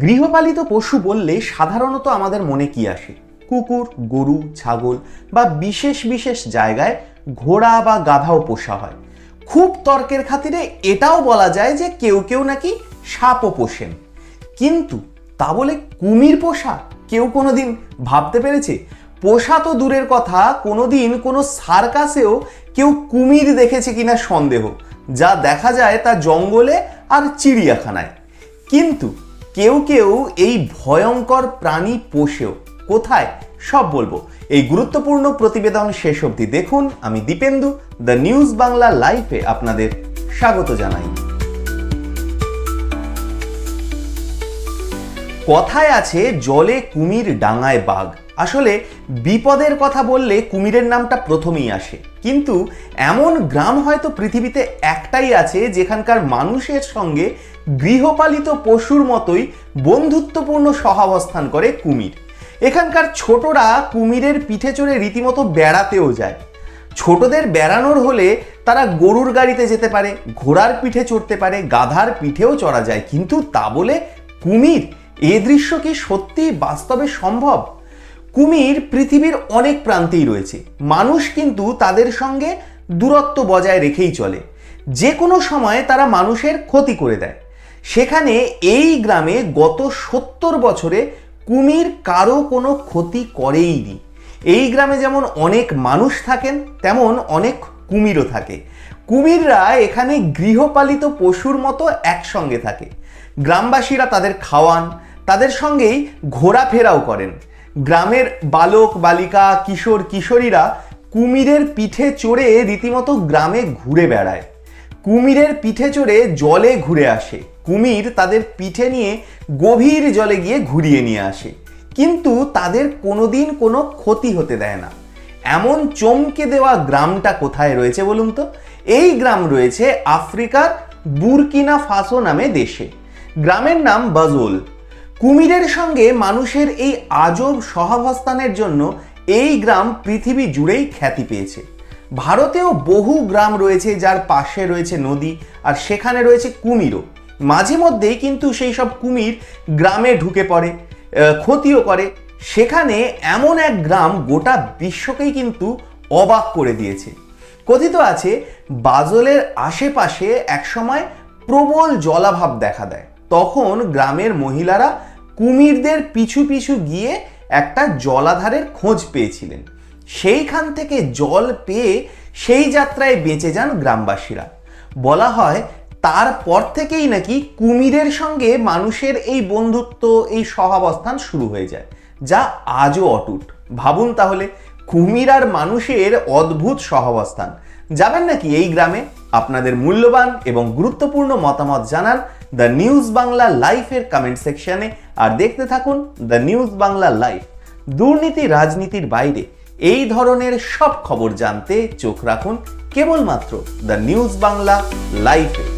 গৃহপালিত পশু বললে সাধারণত আমাদের মনে কি আসে? কুকুর, গরু, ছাগল বা বিশেষ বিশেষ জায়গায় ঘোড়া বা গাধাও পোষা হয়। খুব তর্কের খাতিরে এটাও বলা যায় যে কেউ কেউ নাকি সাপও পোষেন। কিন্তু তা বলে কুমির পোষা? কেউ কোনো দিন ভাবতে পেরেছে? পোষা তো দূরের কথা, কোনোদিন কোনো সার্কাসেও কেউ কুমির দেখেছে কিনা সন্দেহ। যা দেখা যায় তা জঙ্গলে আর চিড়িয়াখানায়। কিন্তু কেউ কেউ এই ভয়ঙ্কর প্রাণী পোষেও কোথায় সব বলব। এই গুরুত্বপূর্ণ প্রতিবেদন শেষ অবধি দেখুন। আমি দীপেন্দু, দ্য নিউজ বাংলা লাইফে আপনাদের স্বাগত জানাই। কথায় আছে, জলে কুমির ডাঙায় বাঘ। আসলে, বিপদের কথা বললে কুমিরের নামটা প্রথমেই আসে। কিন্তু, এমন গ্রাম হয়তো পৃথিবীতে একটাই আছে, যেখানকার মানুষের সঙ্গে গৃহপালিত পশুর মতোই বন্ধুত্বপূর্ণ সহাবস্থান করে কুমির। এখানকার ছোটরা কুমিরের পিঠে চড়ে রীতিমতো বেড়াতেও যায়। ছোটদের বেড়ানোর হলে তারা গরুর গাড়িতে যেতে পারে, ঘোড়ার পিঠে চড়তে পারে, গাধার পিঠেও চড়া যায়। কিন্তু তা বলে কুমির এ দৃশ্য কি সত্যি বাস্তবে সম্ভব? কুমির পৃথিবীর অনেক প্রান্তেই রয়েছে। মানুষ কিন্তু তাদের সঙ্গে দূরত্ব বজায় রেখেই চলে। যে কোনো সময় তারা মানুষের ক্ষতি করে দেয়। সেখানে এই গ্রামে গত সত্তর বছরে কুমির কারও কোনো ক্ষতি করেইনি। এই গ্রামে যেমন অনেক মানুষ থাকেন, তেমন অনেক কুমিরও থাকে। কুমিররা এখানে গৃহপালিত পশুর মতো একসঙ্গে থাকে। গ্রামবাসীরা তাদের খাওয়ান, তাদের সঙ্গেই ঘোরাফেরাও করেন। গ্রামের বালক, বালিকা, কিশোর, কিশোরীরা কুমিরের পিঠে চড়ে রীতিমতো গ্রামে ঘুরে বেড়ায়। কুমিরের পিঠে চড়ে জলে ঘুরে আসে। কুমির তাদের পিঠে নিয়ে গভীর জলে গিয়ে ঘুরিয়ে নিয়ে আসে। কিন্তু তাদের কোনোদিন কোনো ক্ষতি হতে দেয় না। এমন চমকে দেওয়া গ্রামটা কোথায় রয়েছে বলুন তো? এই গ্রাম রয়েছে আফ্রিকার বুরকিনা ফাসো নামে দেশে। গ্রামের নাম বাজোল। কুমিরের সঙ্গে মানুষের এই আজব সহাবস্থানের জন্য এই গ্রাম পৃথিবী জুড়েই খ্যাতি পেয়েছে। ভারতেও বহু গ্রাম রয়েছে যার পাশে রয়েছে নদী আর সেখানে রয়েছে কুমিরও। মাঝে মধ্যেই কিন্তু সেই সব কুমির গ্রামে ঢুকে পড়ে ক্ষতিও করে। সেখানে এমন এক গ্রাম গোটা বিশ্বকেই কিন্তু অবাক করে দিয়েছে। কথিত আছে, বাজলের আশেপাশে একসময় প্রবল জলাভাব দেখা দেয়। তখন গ্রামের মহিলারা কুমিরদের পিছু পিছু গিয়ে একটা জলাধারের খোঁজ পেয়েছিলেন। সেইখান থেকে জল পেয়ে সেই যাত্রায় বেঁচে যান গ্রামবাসীরা। বলা হয়, তারপর থেকেই নাকি কুমিরের সঙ্গে মানুষের এই বন্ধুত্ব, এই সহাবস্থান শুরু হয়ে যায়। যা আজও অটুট। ভাবুন তাহলে, কুমির আর মানুষের অদ্ভুত সহাবস্থান। যাবেন নাকি এই গ্রামে? আপনাদের মূল্যবান এবং গুরুত্বপূর্ণ মতামত জানান দ্য নিউজ বাংলা লাইফের কমেন্ট সেকশনে আর দেখতে থাকুন দ্য নিউজ বাংলা লাইফ। দুর্নীতি রাজনীতির বাইরে। এই ধরনের সব খবর জানতে চোখ রাখুন কেবলমাত্র দ্য নিউজ বাংলা লাইফে।